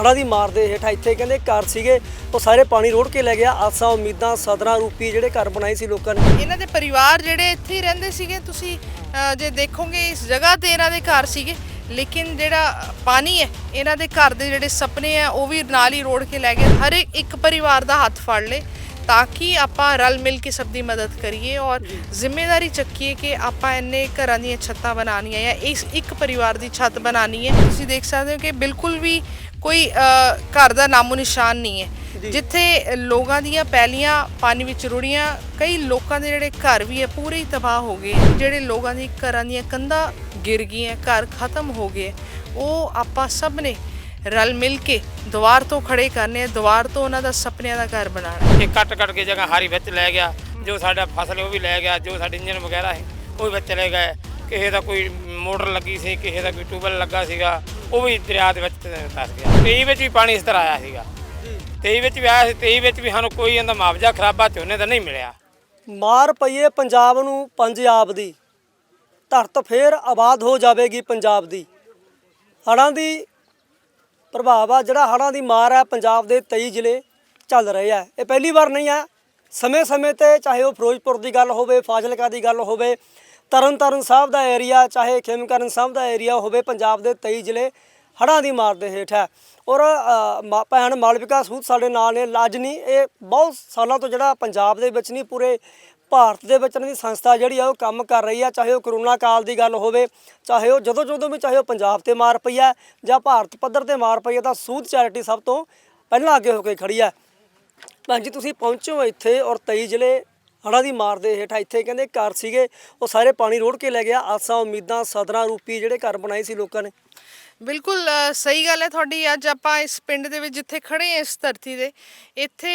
ਹੜ੍ਹਾਂ ਦੀ ਮਾਰ ਦੇ ਹੇਠਾਂ ਇੱਥੇ ਕਹਿੰਦੇ ਘਰ ਸੀਗੇ ਉਹ ਸਾਰੇ ਪਾਣੀ ਰੋੜ ਕੇ ਲੈ ਗਿਆ। ਆਸਾਂ ਉਮੀਦਾਂ ਸਦਰਾਂ ਰੂਪੀ ਜਿਹੜੇ ਘਰ ਬਣਾਏ ਸੀ ਲੋਕਾਂ ਨੇ। ਇਹਨਾਂ ਦੇ ਪਰਿਵਾਰ ਜਿਹੜੇ ਇੱਥੇ ਹੀ ਰਹਿੰਦੇ ਸੀਗੇ ਤੁਸੀਂ ਅ, ਜੇ ਦੇਖੋਗੇ ਇਸ ਜਗ੍ਹਾ ਤੇ ਇਹਨਾਂ ਦੇ ਘਰ ਸੀਗੇ ਲੇਕਿਨ ਜਿਹੜਾ ਪਾਣੀ ਹੈ ਇਹਨਾਂ ਦੇ ਘਰ ਦੇ ਜਿਹੜੇ ਸੁਪਨੇ ਆ ਉਹ ਵੀ ਨਾਲ ਹੀ ਰੋੜ ਕੇ ਲੈ ਗਏ। ਹਰ ਇੱਕ ਇੱਕ ਪਰਿਵਾਰ ਦਾ ਹੱਥ ਫੜ ਲੇ ਤਾਂ ਕਿ ਆਪਾਂ ਰਲ ਮਿਲ ਕੇ ਸਭ ਦੀ ਮਦਦ ਕਰੀਏ ਔਰ ਜ਼ਿੰਮੇਵਾਰੀ ਚੱਕੀਏ ਕਿ ਆਪਾਂ ਇੰਨੇ ਘਰਾਂ ਦੀਆਂ ਛੱਤਾਂ ਬਣਾਉਣੀਆਂ ਜਾਂ ਇਸ ਇੱਕ ਪਰਿਵਾਰ ਦੀ ਛੱਤ ਬਣਾਉਣੀ ਹੈ। ਤੁਸੀਂ ਦੇਖ ਸਕਦੇ ਹੋ ਕਿ ਬਿਲਕੁਲ ਵੀ ਕੋਈ ਘਰ ਦਾ ਨਾਮੋ ਨਿਸ਼ਾਨ ਨਹੀਂ ਹੈ। ਜਿੱਥੇ ਲੋਕਾਂ ਦੀਆਂ ਪੈਲੀਆਂ ਪਾਣੀ ਵਿੱਚ ਰੁੜੀਆਂ ਕਈ ਲੋਕਾਂ ਦੇ ਜਿਹੜੇ ਘਰ ਵੀ ਹੈ ਪੂਰੇ ਹੀ ਤਬਾਹ ਹੋ ਗਏ ਜਿਹੜੇ ਲੋਕਾਂ ਦੀ ਘਰਾਂ ਦੀਆਂ ਕੰਧਾਂ ਗਿਰ ਗਈਆਂ ਘਰ ਖਤਮ ਹੋ ਗਏ ਉਹ ਆਪਾਂ ਸਭ ਨੇ ਰਲ ਮਿਲ ਕੇ ਦੁਆਰ ਤੋਂ ਖੜੇ ਕਰਨੇ ਆ ਦੁਆਰ ਤੋਂ ਉਹਨਾਂ ਦਾ ਸੁਪਨਿਆਂ ਦਾ ਘਰ ਬਣਾਉਣਾ ਇਹ ਕੱਟ ਕੱਟ ਕੇ ਜਗ੍ਹਾ ਹਾਰੀ ਵਿੱਚ ਲੈ ਗਿਆ ਜੋ ਸਾਡਾ ਫਸਲ ਉਹ ਵੀ ਲੈ ਗਿਆ ਜੋ ਸਾਡੇ ਇੰਜਨ ਵਗੈਰਾ ਹੈ ਉਹ ਵੀ ਵਿੱਚ ਚਲੇ ਗਏ ਕਿਸੇ ਦਾ ਕੋਈ ਮੋਟਰ ਲੱਗੀ ਸੀ, ਕਿਸੇ ਦਾ ਕੋਈ ਟੂਬਲ ਲੱਗਾ ਸੀਗਾ, ਉਹ ਵੀ ਦਰਿਆ ਦੇ ਵਿੱਚ ਤਸ ਗਿਆ 23 ਵਿੱਚ ਵੀ ਪਾਣੀ ਇਸ ਤਰ੍ਹਾਂ ਆਇਆ ਸੀਗਾ। 23 ਵਿੱਚ ਵੀ ਆਇਆ ਸੀ 23 ਵਿੱਚ ਵੀ ਸਾਨੂੰ ਕੋਈ ਇਹਦਾ ਮੁਆਵਜ਼ਾ ਖਰਾਬਾ ਝੋਨੇ ਦਾ ਨਹੀਂ ਮਿਲਿਆ। ਮਾਰ ਪਈਏ ਪੰਜਾਬ ਨੂੰ ਪੰਜਾਬ ਦੀ। ਧਰਤ ਫੇਰ ਆਬਾਦ ਹੋ ਜਾਵੇਗੀ ਪੰਜਾਬ ਦੀ। ਹੜ੍ਹਾਂ ਦੀ ਪ੍ਰਭਾਵ ਆ, ਜਿਹੜਾ ਹੜ੍ਹਾਂ ਦੀ ਮਾਰ ਹੈ ਪੰਜਾਬ ਦੇ 23 ਜ਼ਿਲ੍ਹੇ ਚੱਲ ਰਹੇ ਆ। ਇਹ ਪਹਿਲੀ ਵਾਰ ਨਹੀਂ ਆ। ਸਮੇਂ-ਸਮੇਂ ਤੇ ਚਾਹੇ ਉਹ ਫਿਰੋਜ਼ਪੁਰ ਦੀ ਗੱਲ ਹੋਵੇ, ਫਾਜ਼ਿਲਕਾ ਦੀ ਗੱਲ ਹੋਵੇ ਤਰਨਤਾਰਨ ਸਾਹਿਬ ਦਾ ਏਰੀਆ ਚਾਹੇ ਖੇਮਕਰਨ ਸਾਹਿਬ ਦਾ ਏਰੀਆ ਹੋਵੇ ਪੰਜਾਬ ਦੇ 23 ਜ਼ਿਲ੍ਹੇ ਹੜ੍ਹਾਂ ਦੀ ਮਾਰ ਦੇ ਹੇਠ ਹੈ। ਔਰ ਅ, ਭੈਣ ਮਾਲਵਿਕਾ ਸੂਦ ਸਾਡੇ ਨਾਲ ਨੇ ਲਾਜ ਨਹੀਂ ਇਹ ਬਹੁਤ ਸਾਲਾਂ ਤੋਂ ਜਿਹੜਾ ਪੰਜਾਬ ਦੇ ਵਿੱਚ ਨਹੀਂ ਪੂਰੇ ਭਾਰਤ ਦੇ ਵਿੱਚ ਇਹਨਾਂ ਦੀ ਸੰਸਥਾ ਜਿਹੜੀ ਆ ਉਹ ਕੰਮ ਕਰ ਰਹੀ ਆ ਚਾਹੇ ਉਹ ਕਰੋਨਾ ਕਾਲ ਦੀ ਗੱਲ ਹੋਵੇ ਚਾਹੇ ਉਹ ਜਦੋਂ ਜਦੋਂ ਵੀ ਚਾਹੇ ਉਹ ਪੰਜਾਬ ਤੇ ਮਾਰ ਪਈ ਆ ਜਾਂ ਭਾਰਤ ਪੱਧਰ ਤੇ ਮਾਰ ਪਈ ਆ ਤਾਂ ਸੂਦ ਚੈਰਿਟੀ ਸਭ ਤੋਂ ਪਹਿਲਾਂ ਅੱਗੇ ਹੋ ਕੇ ਖੜੀ ਆ। ਭੈਣ ਜੀ ਤੁਸੀਂ ਪਹੁੰਚੋ ਇੱਥੇ ਔਰ 23 ਜ਼ਿਲ੍ਹੇ ਹੜ੍ਹਾਂ ਦੀ ਮਾਰ ਦੇ ਹੇਠਾਂ ਇੱਥੇ ਕਹਿੰਦੇ ਘਰ ਸੀਗੇ ਉਹ ਸਾਰੇ ਪਾਣੀ ਰੋੜ ਕੇ ਲੈ ਗਿਆ। ਆਸਾਂ ਉਮੀਦਾਂ ਸਦਰਾਂ ਰੂਪੀ ਜਿਹੜੇ ਘਰ ਬਣਾਏ ਸੀ ਲੋਕਾਂ ਨੇ। ਬਿਲਕੁਲ ਅ, ਸਹੀ ਗੱਲ ਹੈ ਤੁਹਾਡੀ। ਅੱਜ ਆਪਾਂ ਇਸ ਪਿੰਡ ਦੇ ਵਿੱਚ ਜਿੱਥੇ ਖੜੇ ਹਾਂ ਇਸ ਧਰਤੀ ਦੇ ਇੱਥੇ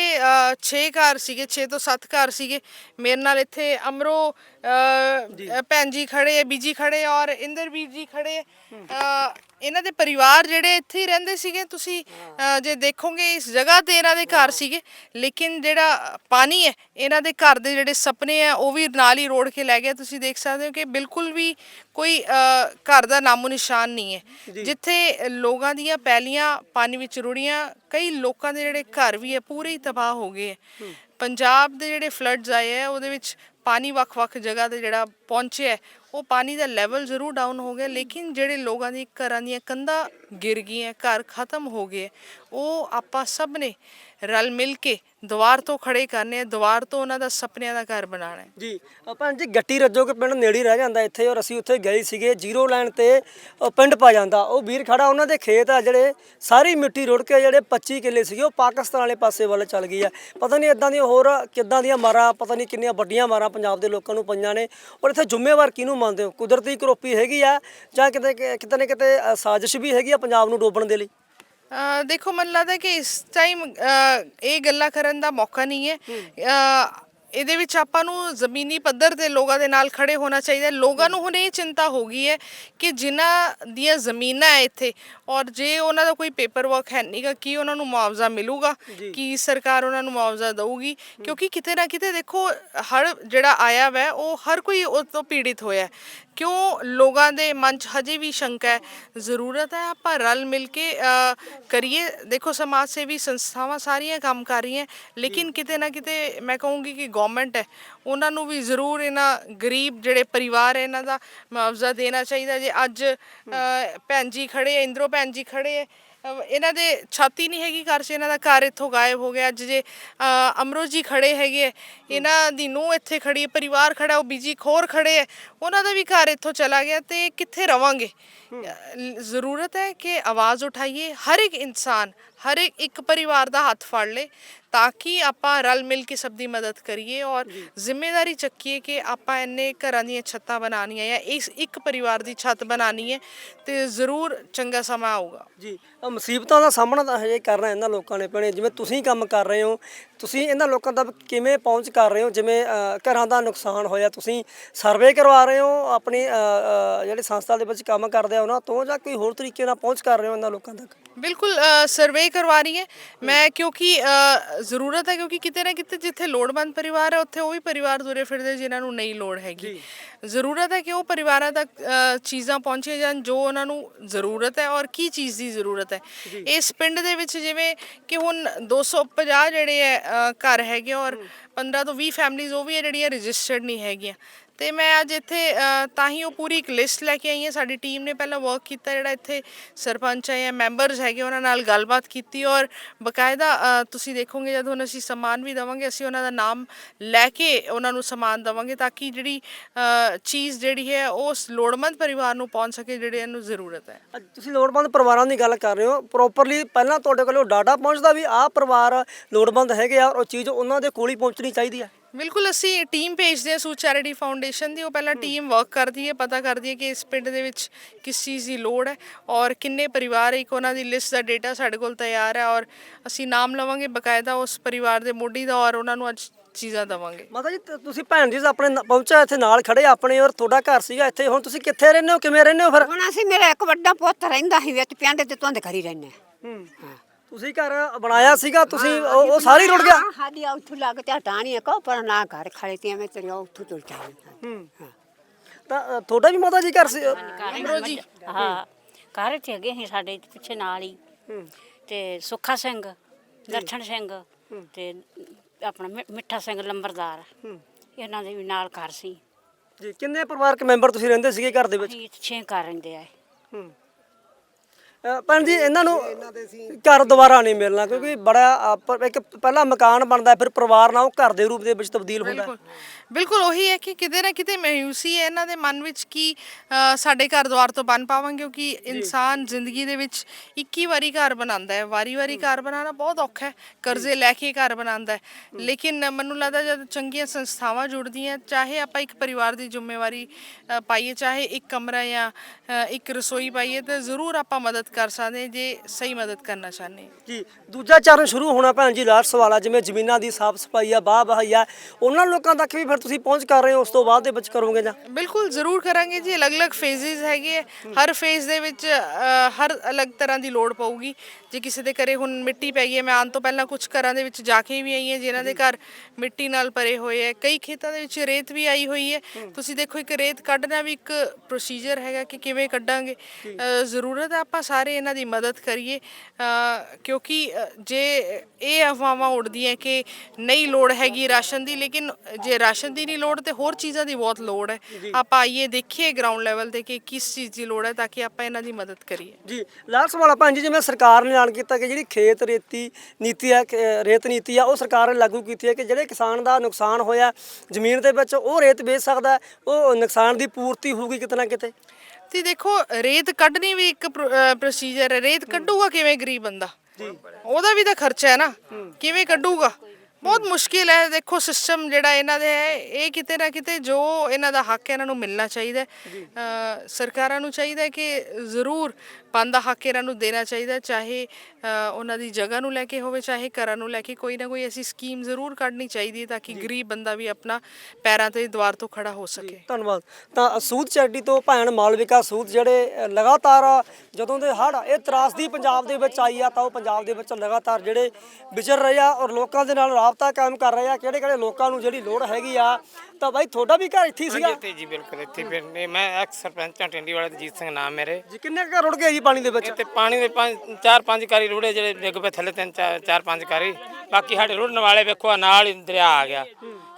6 ਘਰ ਸੀਗੇ 6 ਤੋਂ 7 ਘਰ ਸੀਗੇ। ਮੇਰੇ ਨਾਲ ਇੱਥੇ ਅਮਰੋ ਅ, ਭੈਣ ਜੀ ਖੜੇ ਹੈ ਬੀਜੀ ਖੜੇ ਹੈ ਔਰ ਇੰਦਰਵੀਰ ਜੀ ਖੜੇ ਹੈ। ਅ, ਇਹਨਾਂ ਦੇ ਪਰਿਵਾਰ ਜਿਹੜੇ ਇੱਥੇ ਹੀ ਰਹਿੰਦੇ ਸੀਗੇ ਤੁਸੀਂ ਅ, ਜੇ ਦੇਖੋਗੇ ਇਸ ਜਗ੍ਹਾ ਤੇ ਇਹਨਾਂ ਦੇ ਘਰ ਸੀਗੇ ਲੇਕਿਨ ਜਿਹੜਾ ਪਾਣੀ ਹੈ ਇਹਨਾਂ ਦੇ ਘਰ ਦੇ ਜਿਹੜੇ ਸੁਪਨੇ ਆ ਉਹ ਵੀ ਨਾਲ ਹੀ ਰੋੜ ਕੇ ਲੈ ਗਏ। ਤੁਸੀਂ ਦੇਖ ਸਕਦੇ ਹੋ ਕਿ ਬਿਲਕੁਲ ਵੀ ਕੋਈ ਅ, ਘਰ ਦਾ ਨਾਮੋ ਨਿਸ਼ਾਨ ਨਹੀਂ ਹੈ। ਜਿੱਥੇ ਲੋਕਾਂ ਦੀਆਂ ਪੈਲੀਆਂ ਪਾਣੀ ਵਿੱਚ ਰੁੜੀਆਂ ਕਈ ਲੋਕਾਂ ਦੇ ਜਿਹੜੇ ਘਰ ਵੀ ਹੈ ਪੂਰੇ ਹੀ ਤਬਾਹ ਹੋ ਗਏ ਹੈ। ਪੰਜਾਬ ਦੇ ਜਿਹੜੇ ਫਲੱਡਸ ਆਏ ਆ ਉਹਦੇ ਵਿੱਚ ਪਾਣੀ ਵੱਖ-ਵੱਖ ਜਗ੍ਹਾ ਤੇ ਜਿਹੜਾ ਪਹੁੰਚਿਆ ਹੈ, ਉਹ ਪਾਣੀ ਦਾ ਲੈਵਲ ਜ਼ਰੂਰ ਡਾਊਨ ਹੋ ਗਿਆ, ਲੇਕਿਨ ਜਿਹੜੇ ਲੋਕਾਂ ਦੀ ਘਰਾਂ ਦੀਆਂ ਕੰਧਾਂ ਗਿਰ ਗਈਆਂ, ਘਰ ਖਤਮ ਹੋ ਗਏ, ਉਹ ਆਪਾਂ ਸਭ ਨੇ ਰਲ ਮਿਲ ਕੇ ਦੁਆਰ ਤੋਂ ਖੜੇ ਕਰਨੇ ਆ, ਦੁਆਰ ਤੋਂ ਉਹਨਾਂ ਦਾ ਸੁਪਨਿਆਂ ਦਾ ਘਰ ਬਣਾਉਣਾ ਹੈ। ਜੀ ਆਪਾਂ ਜੀ, ਗੱਟੀ ਰੱਜੋ ਕੇ ਪਿੰਡ ਨੇੜੇ ਰਹਿ ਜਾਂਦਾ ਇੱਥੇ ਔਰ ਅਸੀਂ ਉੱਥੇ ਗਏ ਸੀਗੇ, ਜ਼ੀਰੋ ਲਾਈਨ ਤੇ ਉਹ ਪਿੰਡ ਪਾ ਜਾਂਦਾ। ਉਹ ਵੀਰ ਖੜਾ, ਉਹਨਾਂ ਦੇ ਖੇਤ ਆ ਜਿਹੜੇ, ਸਾਰੀ ਮਿੱਟੀ ਰੁੜ ਕੇ ਜਿਹੜੇ 25 ਕਿੱਲੇ ਸੀਗੇ, ਉਹ ਪਾਕਿਸਤਾਨ ਵਾਲੇ ਪਾਸੇ ਵੱਲ ਚੱਲ ਗਈ ਆ। ਪਤਾ ਨਹੀਂ ਇਦਾਂ ਦੀਆਂ ਹੋਰ ਕਿੱਦਾਂ ਦੀਆਂ ਮਾਰਾਂ, ਪਤਾ ਨਹੀਂ ਕਿੰਨੀਆਂ ਵੱਡੀਆਂ ਮਾਰਾਂ ਪੰਜਾਬ ਦੇ ਲੋਕਾਂ ਨੂੰ ਪਈਆਂ ਨੇ। ਔਰ ਇੱਥੇ ਜ਼ਿੰਮੇਵਾਰ ਕਿਹਨੂੰ ਮੰਨਦੇ ਹੋ? ਕੁਦਰਤੀ ਕਰੋਪੀ ਹੈਗੀ ਆ ਜਾਂ ਕਿਤੇ ਕਿਤੇ ਨਾ ਕਿਤੇ ਸਾਜ਼ਿਸ਼ ਵੀ ਹੈਗੀ ਆ ਪੰਜਾਬ ਨੂੰ ਡੋਬਣ ਦੇ ਲਈ? ਅ, ਦੇਖੋ ਮੈਨੂੰ ਲੱਗਦਾ ਕਿ ਇਸ ਟਾਈਮ ਇਹ ਗੱਲਾਂ ਕਰਨ ਦਾ ਮੌਕਾ ਨਹੀਂ ਹੈ। ਅ, ਇਹਦੇ ਵਿੱਚ ਆਪਾਂ ਨੂੰ ਜ਼ਮੀਨੀ ਪੱਧਰ ਤੇ ਲੋਕਾਂ ਦੇ ਨਾਲ ਖੜੇ ਹੋਣਾ ਚਾਹੀਦਾ ਹੈ। ਲੋਕਾਂ ਨੂੰ ਹੁਣ ਇਹ ਚਿੰਤਾ ਹੋ ਗਈ ਹੈ ਕਿ ਜਿਨ੍ਹਾਂ ਦੀਆਂ ਜ਼ਮੀਨਾਂ ਹੈ ਇੱਥੇ ਔਰ ਜੇ ਉਹਨਾਂ ਦਾ ਕੋਈ ਪੇਪਰ ਵਰਕ ਹੈ ਨਹੀਂਗਾ ਕੀ ਉਹਨਾਂ ਨੂੰ ਮੁਆਵਜ਼ਾ ਮਿਲੂਗਾ? ਕੀ ਸਰਕਾਰ ਉਹਨਾਂ ਨੂੰ ਮੁਆਵਜ਼ਾ ਦਊਗੀ? ਕਿਉਂਕਿ ਕਿਤੇ ਨਾ ਕਿਤੇ ਦੇਖੋ ਹਰ ਜਿਹੜਾ ਆਇਆ ਵੈ ਉਹ ਹਰ ਕੋਈ ਉਸ ਤੋਂ ਪੀੜਿਤ ਹੋਇਆ ਹੈ। ਕਿਉਂ ਲੋਕਾਂ ਦੇ ਮਨ 'ਚ ਹਜੇ ਵੀ ਸ਼ੰਕਾ ਹੈ? ਜ਼ਰੂਰਤ ਹੈ ਆਪਾਂ ਰਲ ਮਿਲ ਕੇ ਅ, ਕਰੀਏ। ਦੇਖੋ ਸਮਾਜ ਸੇਵੀ ਸੰਸਥਾਵਾਂ ਸਾਰੀਆਂ ਕੰਮ ਕਰ ਰਹੀਆਂ ਲੇਕਿਨ ਕਿਤੇ ਨਾ ਕਿਤੇ ਮੈਂ ਕਹੂੰਗੀ ਕਿ ਗਵਰਨਮੈਂਟ ਹੈ ਉਹਨਾਂ ਨੂੰ ਵੀ ਜ਼ਰੂਰ ਇਹਨਾਂ ਗਰੀਬ ਜਿਹੜੇ ਪਰਿਵਾਰ ਹੈ ਇਹਨਾਂ ਦਾ ਮੁਆਵਜ਼ਾ ਦੇਣਾ ਚਾਹੀਦਾ। ਜੇ ਅੱਜ ਅ, ਭੈਣ ਜੀ ਖੜੇ ਹੈ ਇੰਦਰੋ ਭੈਣ ਜੀ ਖੜੇ ਹੈ ਅਹ ਇਹਨਾਂ ਦੇ ਛਾਤੀ ਨਹੀਂ ਹੈਗੀ ਘਰ 'ਚ ਇਹਨਾਂ ਦਾ ਘਰ ਇੱਥੋਂ ਗਾਇਬ ਹੋ ਗਿਆ। ਅੱਜ ਜੇ ਅਹ ਅਮਰੋ ਜੀ ਖੜੇ ਹੈਗੇ ਆ, ਇਹਨਾਂ ਦੀ ਨੂੰ ਇੱਥੇ ਖੜੀ ਹੈ ਪਰਿਵਾਰ ਖੜਾ ਉਹ ਬੀਜੀ ਖੋਰ ਖੜੇ ਹੈ ਉਹਨਾਂ ਦਾ ਵੀ ਘਰ ਇੱਥੋਂ ਚਲਾ ਗਿਆ ਤੇ ਕਿੱਥੇ ਰਵਾਂਗੇ? ਜ਼ਰੂਰਤ ਹੈ ਕਿ ਆਵਾਜ਼ ਉਠਾਈਏ ਹਰ ਇੱਕ ਇਨਸਾਨ ਹਰ ਇੱਕ ਇੱਕ ਪਰਿਵਾਰ ਦਾ ਹੱਥ ਫੜ ਲੇ। ਤਾਂ ਕਿ ਆਪਾਂ ਰਲ ਮਿਲ ਕੇ ਸਭ ਦੀ ਮਦਦ ਕਰੀਏ ਔਰ ਜ਼ਿੰਮੇਵਾਰੀ ਚੱਕੀਏ ਕਿ ਆਪਾਂ ਇੰਨੇ ਘਰਾਂ ਦੀਆਂ ਛੱਤਾਂ ਬਣਾਉਣੀਆਂ ਜਾਂ ਇਸ ਇੱਕ ਪਰਿਵਾਰ ਦੀ ਛੱਤ ਬਣਾਉਣੀ ਹੈ ਤੇ ਜ਼ਰੂਰ ਚੰਗਾ ਸਮਾਂ ਆਊਗਾ ਜੀ ਮੁਸੀਬਤਾਂ ਦਾ ਸਾਹਮਣਾ ਤਾਂ ਹਜੇ ਕਰਨਾ ਇਹਨਾਂ ਲੋਕਾਂ ਨੇ ਪੈਣੇ ਜਿਵੇਂ ਤੁਸੀਂ ਕੰਮ ਕਰ ਰਹੇ ਹੋ ਤੁਸੀਂ ਇਹਨਾਂ ਲੋਕਾਂ ਤੱਕ ਕਿਵੇਂ ਪਹੁੰਚ ਕਰ ਰਹੇ ਹੋ ਜਿਵੇਂ ਘਰਾਂ ਦਾ ਨੁਕਸਾਨ ਹੋਇਆ ਤੁਸੀਂ ਸਰਵੇ ਕਰਵਾ ਰਹੇ ਹੋ ਆਪਣੀ ਜਿਹੜੀ ਸੰਸਥਾ ਦੇ ਵਿੱਚ ਕੰਮ ਕਰਦੇ ਆ ਉਹਨਾਂ ਤੋਂ ਜਾਂ ਕੋਈ ਹੋਰ ਤਰੀਕੇ ਨਾਲ ਪਹੁੰਚ ਕਰ ਰਹੇ ਹੋ ਇਹਨਾਂ ਲੋਕਾਂ ਤੱਕ ਬਿਲਕੁਲ ਸਰਵੇ ਕਰਵਾ ਰਹੀ ਹੈ ਮੈਂ ਕਿਉਂਕਿ ਜ਼ਰੂਰਤ ਹੈ ਕਿਉਂਕਿ ਕਿਤੇ ਨਾ ਕਿਤੇ ਜਿੱਥੇ ਲੋੜਵੰਦ ਪਰਿਵਾਰ ਹੈ ਉੱਥੇ ਉਹ ਵੀ ਪਰਿਵਾਰ ਤੁਰੇ ਫਿਰਦੇ ਜਿਨ੍ਹਾਂ ਨੂੰ ਨਹੀਂ ਲੋੜ ਹੈਗੀ। ਜ਼ਰੂਰਤ ਹੈ ਕਿ ਉਹ ਪਰਿਵਾਰਾਂ ਤੱਕ ਅ, ਚੀਜ਼ਾਂ ਪਹੁੰਚੀਆਂ ਜਾਣ ਜੋ ਉਹਨਾਂ ਨੂੰ ਜ਼ਰੂਰਤ ਹੈ ਔਰ ਕੀ ਚੀਜ਼ ਦੀ ਜ਼ਰੂਰਤ ਹੈ। ਇਸ ਪਿੰਡ ਦੇ ਵਿੱਚ ਜਿਵੇਂ ਕਿ ਹੁਣ 250 ਜਿਹੜੇ ਹੈ ਅ, ਘਰ ਹੈਗੇ ਔਰ 15 ਤੋਂ 20 ਫੈਮਲੀਆਂ ਉਹ ਵੀ ਹੈ ਜਿਹੜੀਆਂ ਰਜਿਸਟਰਡ ਨਹੀਂ ਹੈਗੀਆਂ। ਤੇ ਮੈਂ ਅੱਜ ਇੱਥੇ ਅ, ਤਾਂ ਹੀ ਉਹ ਪੂਰੀ ਇੱਕ ਲਿਸਟ ਲੈ ਕੇ ਆਈ ਹਾਂ। ਸਾਡੀ ਟੀਮ ਨੇ ਪਹਿਲਾਂ ਵਰਕ ਕੀਤਾ ਜਿਹੜਾ ਇੱਥੇ ਸਰਪੰਚ ਹੈ ਜਾਂ ਮੈਂਬਰਸ ਹੈਗੇ ਉਹਨਾਂ ਨਾਲ ਗੱਲਬਾਤ ਕੀਤੀ ਔਰ ਬਕਾਇਦਾ ਅ, ਤੁਸੀਂ ਦੇਖੋਗੇ ਜਦੋਂ ਹੁਣ ਅਸੀਂ ਸਮਾਨ ਵੀ ਦਵਾਂਗੇ ਅਸੀਂ ਉਹਨਾਂ ਦਾ ਨਾਮ ਲੈ ਕੇ ਉਹਨਾਂ ਨੂੰ ਸਮਾਨ ਦਵਾਂਗੇ ਤਾਂ ਕਿ ਜਿਹੜੀ ਅ, ਚੀਜ਼ ਜਿਹੜੀ ਹੈ ਉਹ ਉਸ ਲੋੜਵੰਦ ਪਰਿਵਾਰ ਨੂੰ ਪਹੁੰਚ ਸਕੇ ਜਿਹੜੇ ਇਹਨੂੰ ਜ਼ਰੂਰਤ ਹੈ। ਅੱਜ ਤੁਸੀਂ ਲੋੜਵੰਦ ਪਰਿਵਾਰਾਂ ਦੀ ਗੱਲ ਕਰ ਰਹੇ ਹੋ। ਪ੍ਰੋਪਰਲੀ ਪਹਿਲਾਂ ਤੁਹਾਡੇ ਕੋਲ ਉਹ ਡਾਟਾ ਪਹੁੰਚਦਾ ਵੀ ਆਹ ਪਰਿਵਾਰ ਲੋੜਵੰਦ ਹੈਗੇ ਆ ਔਰ ਉਹ ਚੀਜ਼ ਉਹਨਾਂ ਦੇ ਕੋਲ ਹੀ ਪਹੁੰਚਣੀ ਚਾਹੀਦੀ ਹੈ। ਬਿਲਕੁਲ ਅਸੀਂ ਟੀਮ ਭੇਜਦੇ ਹਾਂ ਸੂ ਚੈਰਿਟੀ ਫਾਊਂਡੇਸ਼ਨ ਦੀ ਉਹ ਪਹਿਲਾਂ ਟੀਮ ਵਰਕ ਕਰਦੀ ਹੈ ਪਤਾ ਕਰਦੀ ਹੈ ਕਿ ਇਸ ਪਿੰਡ ਦੇ ਵਿੱਚ ਕਿਸ ਚੀਜ਼ ਦੀ ਲੋੜ ਹੈ ਔਰ ਕਿੰਨੇ ਪਰਿਵਾਰ ਹੈ, ਇੱਕ ਉਹਨਾਂ ਦੀ ਲਿਸਟ ਦਾ ਡੇਟਾ ਸਾਡੇ ਕੋਲ ਤਿਆਰ ਹੈ ਔਰ ਅਸੀਂ ਨਾਮ ਲਵਾਂਗੇ ਬਕਾਇਦਾ ਉਸ ਪਰਿਵਾਰ ਦੇ ਮੋਢੀ ਦਾ ਔਰ ਉਹਨਾਂ ਨੂੰ ਅੱਜ ਚੀਜ਼ਾਂ ਦਵਾਂਗੇ। ਮਾਤਾ ਜੀ ਤ- ਤੁਸੀਂ ਭੈਣ ਜੀ ਆਪਣੇ ਨ- ਪਹੁੰਚਿਆ ਇੱਥੇ ਨਾਲ ਖੜੇ ਆਪਣੇ ਔਰ ਤੁਹਾਡਾ ਘਰ ਸੀਗਾ ਇੱਥੇ ਹੁਣ ਤੁਸੀਂ ਕਿੱਥੇ ਰਹਿੰਦੇ ਹੋ ਕਿਵੇਂ ਰਹਿੰਦੇ ਹੋ ਫਿਰ? ਹੁਣ ਅਸੀਂ ਮੇਰਾ ਇੱਕ ਵੱਡਾ ਪੁੱਤ ਰਹਿੰਦਾ ਸੀ ਵਿੱਚ ਪਿੰਡ ਤੇ ਤੁਹਾਡੇ ਘਰ ਹੀ ਰਹਿੰਦੇ ਹੂੰ। ਤੁਸੀਂ ਘਰ ਬਣਾਇਆ ਸੀਗਾ ਤੁਸੀਂ ਉਹ ਉਹ ਸਾਰੀ ਰੁੜ ਗਿਆ? ਸਾਡੀ ਉੱਥੋਂ ਲੱਗ ਤੇ ਹਟਾਣੀ ਕੋ ਪਰ ਨਾ ਘਰ ਖੜੇ ਤੇ ਐਵੇਂ ਤੇਰੇ ਉੱਥੋਂ ਤੁਰ ਚਾਹੀਏ ਹੂੰ। ਤਾਂ ਅ, ਤੁਹਾਡਾ ਵੀ ਮਾਤਾ ਜੀ ਘਰ ਸੀ? ਅਮਰੋ ਜੀ। ਹਾਂ ਘਰ ਇੱਥੇ ਹੈਗੇ ਸੀ ਸਾਡੇ ਪਿੱਛੇ ਨਾਲ ਹੀ। ਹੂੰ। ਤੇ ਸੁੱਖਾ ਸਿੰਘ ਦਰਸ਼ਨ ਸਿੰਘ ਤੇ ਆਪਣਾ ਮਿ- ਮਿੱਠਾ ਸਿੰਘ ਲੰਬਰਦਾਰ। ਹੂੰ। ਇਹਨਾਂ ਦੇ ਵੀ ਨਾਲ ਘਰ ਸੀ। ਜੀ ਕਿੰਨੇ ਪਰਿਵਾਰਕ ਮੈਂਬਰ ਤੁਸੀਂ ਰਹਿੰਦੇ ਸੀਗੇ ਘਰ ਦੇ ਵਿੱਚ? ਅਸੀਂ ਛੇ ਘਰ ਰਹਿੰਦੇ ਆ ਹੂੰ। ਭੈਣ ਜੀ ਇਹਨਾਂ ਨੂੰ ਘਰ ਦੁਬਾਰਾ ਨਹੀਂ ਮਿਲਣਾ ਕਿਉਂਕਿ ਬੜਾ ਇੱਕ ਪਹਿਲਾਂ ਮਕਾਨ ਬਣਦਾ ਫਿਰ ਪਰਿਵਾਰ ਨਾਲ ਉਹ ਘਰ ਦੇ ਰੂਪ ਦੇ ਵਿੱਚ ਤਬਦੀਲ ਹੁੰਦਾ। ਹੈ। ਬਿਲਕੁਲ ਬਿਲਕੁਲ ਉਹੀ ਹੈ ਕਿ ਕਿਤੇ ਨਾ ਕਿਤੇ ਮਾਯੂਸੀ ਹੈ ਇਹਨਾਂ ਦੇ ਮਨ ਵਿੱਚ ਕਿ ਅ, ਸਾਡੇ ਘਰ ਦੁਆਰ ਤੋਂ ਬਣ ਪਾਵਾਂਗੇ ਕਿਉਂਕਿ ਇਨਸਾਨ ਜ਼ਿੰਦਗੀ ਦੇ ਵਿੱਚ 21 ਵਾਰੀ ਘਰ ਬਣਾਉਂਦਾ ਹੈ ਵਾਰੀ-ਵਾਰੀ ਘਰ ਬਣਾਉਣਾ ਬਹੁਤ ਔਖਾ ਹੈ ਕਰਜ਼ੇ ਲੈ ਕੇ ਘਰ ਬਣਾਉਂਦਾ ਹੈ। ਲੇਕਿਨ ਮੈਨੂੰ ਲੱਗਦਾ ਜਦ ਚੰਗੀਆਂ ਸੰਸਥਾਵਾਂ ਜੁੜਦੀਆਂ ਚਾਹੇ ਆਪਾਂ ਇੱਕ ਪਰਿਵਾਰ ਦੀ ਜ਼ਿੰਮੇਵਾਰੀ ਅ, ਪਾਈਏ ਚਾਹੇ ਇੱਕ ਕਮਰਾ ਜਾਂ ਅ, ਇੱਕ ਰਸੋਈ ਪਾਈਏ ਤਾਂ ਜ਼ਰੂਰ ਆਪਾਂ ਮਦਦ ਕਰ ਸਕਦੇ ਹਾਂ ਜੇ ਸਹੀ ਮਦਦ ਕਰਨਾ ਚਾਹੁੰਦੇ ਹਾਂ। ਜੀ ਦੂਜਾ ਚਰਨ ਸ਼ੁਰੂ ਹੋਣਾ ਭੈਣ ਜੀ ਲਾਸਟ ਸਵਾਲ ਆ ਜਿਵੇਂ ਜ਼ਮੀਨਾਂ ਦੀ ਸਾਫ਼ ਸਫ਼ਾਈ ਆ ਬਾਹ ਬਹਾਈ ਆ ਉਹਨਾਂ ਲੋਕਾਂ ਤੱਕ ਵੀ ਫਿਰ ਤੁਸੀਂ ਪਹੁੰਚ ਕਰ ਰਹੇ ਹੋ ਉਸ ਤੋਂ ਬਾਅਦ ਦੇ ਵਿੱਚ ਕਰੋਗੇ ਜਾਂ? ਬਿਲਕੁਲ ਜ਼ਰੂਰ ਕਰਾਂਗੇ ਜੀ। ਅਲੱਗ-ਅਲੱਗ ਫੇਜ਼ਸ ਹੈਗੇ ਆ। ਹਰ ਫੇਜ਼ ਦੇ ਵਿੱਚ ਅ, ਹਰ ਅਲੱਗ ਤਰ੍ਹਾਂ ਦੀ ਲੋੜ ਪਊਗੀ। ਜੇ ਕਿਸੇ ਦੇ ਘਰੇ ਹੁਣ ਮਿੱਟੀ ਪੈ ਗਈ ਹੈ ਮੈਂ ਆਉਣ ਤੋਂ ਪਹਿਲਾਂ ਕੁਝ ਘਰਾਂ ਦੇ ਵਿੱਚ ਜਾ ਕੇ ਵੀ ਆਈ ਹਾਂ ਜਿਨ੍ਹਾਂ ਦੇ ਘਰ ਮਿੱਟੀ ਨਾਲ ਭਰੇ ਹੋਏ ਹੈ ਕਈ ਖੇਤਾਂ ਦੇ ਵਿੱਚ ਰੇਤ ਵੀ ਆਈ ਹੋਈ ਹੈ। ਤੁਸੀਂ ਦੇਖੋ ਇੱਕ ਰੇਤ ਕੱਢਣਾ ਵੀ ਇੱਕ ਪ੍ਰੋਸੀਜਰ ਹੈਗਾ ਕਿ ਕਿਵੇਂ ਕੱਢਾਂਗੇ। ਅ, ਜ਼ਰੂਰਤ ਹੈ ਆਪਾਂ ਸਾਰੇ ਇਹਨਾਂ ਦੀ ਮਦਦ ਕਰੀਏ। ਕਿਉਂਕਿ ਜੇ ਇਹ ਅਫਵਾਹਾਂ ਉੱਡਦੀਆਂ ਕਿ ਨਹੀਂ ਲੋੜ ਹੈਗੀ ਰਾਸ਼ਨ ਦੀ ਲੇਕਿਨ ਜੇ ਰਾਸ਼ਨ ਦੀ ਨਹੀਂ ਲੋੜ ਤੇ ਹੋਰ ਚੀਜ਼ਾਂ ਦੀ ਬਹੁਤ ਲੋੜ ਹੈ। ਆਪਾਂ ਆਈਏ ਦੇਖੀਏ ਗਰਾਊਂਡ ਲੈਵਲ ਤੇ ਕਿ ਕਿਸ ਚੀਜ਼ ਦੀ ਲੋੜ ਹੈ ਤਾਂ ਕਿ ਆਪਾਂ ਇਹਨਾਂ ਦੀ ਮਦਦ ਕਰੀਏ। ਜੀ ਲਾਸਟ ਸਵਾਲ ਆ ਭੈਣ ਜੀ ਜਿਵੇਂ ਸਰਕਾਰ ਨੇ ਐਲਾਨ ਕੀਤਾ ਕਿ ਜਿਹੜੀ ਖੇਤ ਰੇਤੀ ਨੀਤੀ ਹੈ ਰੇਤ ਨੀਤੀ ਆ ਉਹ ਸਰਕਾਰ ਨੇ ਲਾਗੂ ਕੀਤੀ ਹੈ ਕਿ ਜਿਹੜੇ ਕਿਸਾਨ ਦਾ ਨੁਕਸਾਨ ਹੋਇਆ ਜ਼ਮੀਨ ਦੇ ਵਿੱਚ ਉਹ ਰੇਤ ਵੇਚ ਸਕਦਾ ਉਹ ਨੁਕਸਾਨ ਦੀ ਪੂਰਤੀ ਹੋਊਗੀ ਕਿਤੇ ਨਾ ਕਿਤੇ? ਤੇ ਦੇਖੋ ਰੇਤ ਕੱਢਣੀ ਵੀ ਇੱਕ ਪ੍ਰੋਸੀਜਰ ਹੈ ਰੇਤ ਕੱਢੂਗਾ ਕਿਵੇਂ ਗਰੀਬ ਬੰਦਾ? ਉਹਦਾ ਵੀ ਤਾਂ ਖਰਚਾ ਹੈ ਨਾ। ਕਿਵੇਂ ਕੱਢੂਗਾ? ਬਹੁਤ ਮੁਸ਼ਕਿਲ ਹੈ। ਦੇਖੋ ਸਿਸਟਮ ਜਿਹੜਾ ਇਹਨਾਂ ਦੇ ਹੈ ਇਹ ਕਿਤੇ ਨਾ ਕਿਤੇ ਜੋ ਇਹਨਾਂ ਦਾ ਹੱਕ ਹੈ ਇਹਨਾਂ ਨੂੰ ਮਿਲਣਾ ਚਾਹੀਦਾ ਸਰਕਾਰਾਂ ਨੂੰ ਚਾਹੀਦਾ ਕਿ ਜ਼ਰੂਰ ਬੰਦਾ ਹੱਕ ਇਹਨਾਂ ਨੂੰ ਦੇਣਾ ਚਾਹੀਦਾ ਚਾਹੇ ਉਹਨਾਂ ਦੀ ਜਗ੍ਹਾ ਨੂੰ ਲੈ ਕੇ ਹੋਵੇ ਚਾਹੇ ਘਰਾਂ ਨੂੰ ਲੈ ਕੇ ਕੋਈ ਨਾ ਕੋਈ ਐਸੀ ਸਕੀਮ ਜ਼ਰੂਰ ਕੱਢਣੀ ਚਾਹੀਦੀ ਹੈ ਤਾਂ ਕਿ ਗਰੀਬ ਬੰਦਾ ਵੀ ਆਪਣਾ ਪੈਰਾਂ ਤੇ ਦੁਆਰ ਤੋਂ ਖੜਾ ਹੋ ਸਕੇ। ਧੰਨਵਾਦ। ਤਾਂ ਸੂਦ ਚੈਟੀ ਤੋਂ ਭੈਣ ਮਾਲਵਿਕਾ ਸੂਦ ਜਿਹੜੇ ਲਗਾਤਾਰ ਜਦੋਂ ਦੇ ਹੜ੍ਹ ਇਹ ਤਰਾਸਦੀ ਪੰਜਾਬ ਦੇ ਵਿੱਚ ਆਈ ਆ ਤਾਂ ਉਹ ਪੰਜਾਬ ਦੇ ਵਿੱਚ ਲਗਾਤਾਰ ਜਿਹੜੇ ਵਿਚਰ ਰਹੇ ਆ ਔਰ ਲੋਕਾਂ ਦੇ ਨਾਲ ਰਾਬਤਾ ਕਾਇਮ ਕਰ ਰਹੇ ਆ ਕਿਹੜੇ ਕਿਹੜੇ ਲੋਕਾਂ ਨੂੰ ਜਿਹੜੀ ਲੋੜ ਹੈਗੀ ਆ ਤਾਂ ਬਾਈ ਤੁਹਾਡਾ ਵੀ ਘਰ ਇੱਥੇ ਹੀ ਸੀਗਾ? ਇੱਥੇ ਜੀ ਬਿਲਕੁਲ ਇੱਥੇ ਫਿਰ ਨੇ- ਮੈਂ ਐਕਸ ਸਰਪੰਚ ਹਾਂ ਟਿੰਡੀ ਵਾਲੇ ਜੀਤ ਸਿੰਘ ਨਾਮ ਮੇਰੇ। ਜੀ ਕਿੰਨੇ ਘਰ ਰੁੜ ਗਏ ਜੀ ਪਾਣੀ ਦੇ ਵਿੱਚ? ਤੇ ਪਾਣੀ ਦੇ ਪੰਜ ਚਾਰ ਪੰਜ ਕਾਰੀ ਰੁੜੇ ਜਿਹੜੇ ਡਿੱਗ ਪਏ ਥੱਲੇ ਤਿੰਨ ਚਾਰ ਚਾਰ ਪੰਜ ਕਾਰੀ। ਬਾਕੀ ਸਾਡੇ ਰੁੜਨ ਵਾਲੇ ਵੇਖੋ ਆਹ ਨਾਲ ਹੀ ਦਰਿਆ ਆ ਗਿਆ।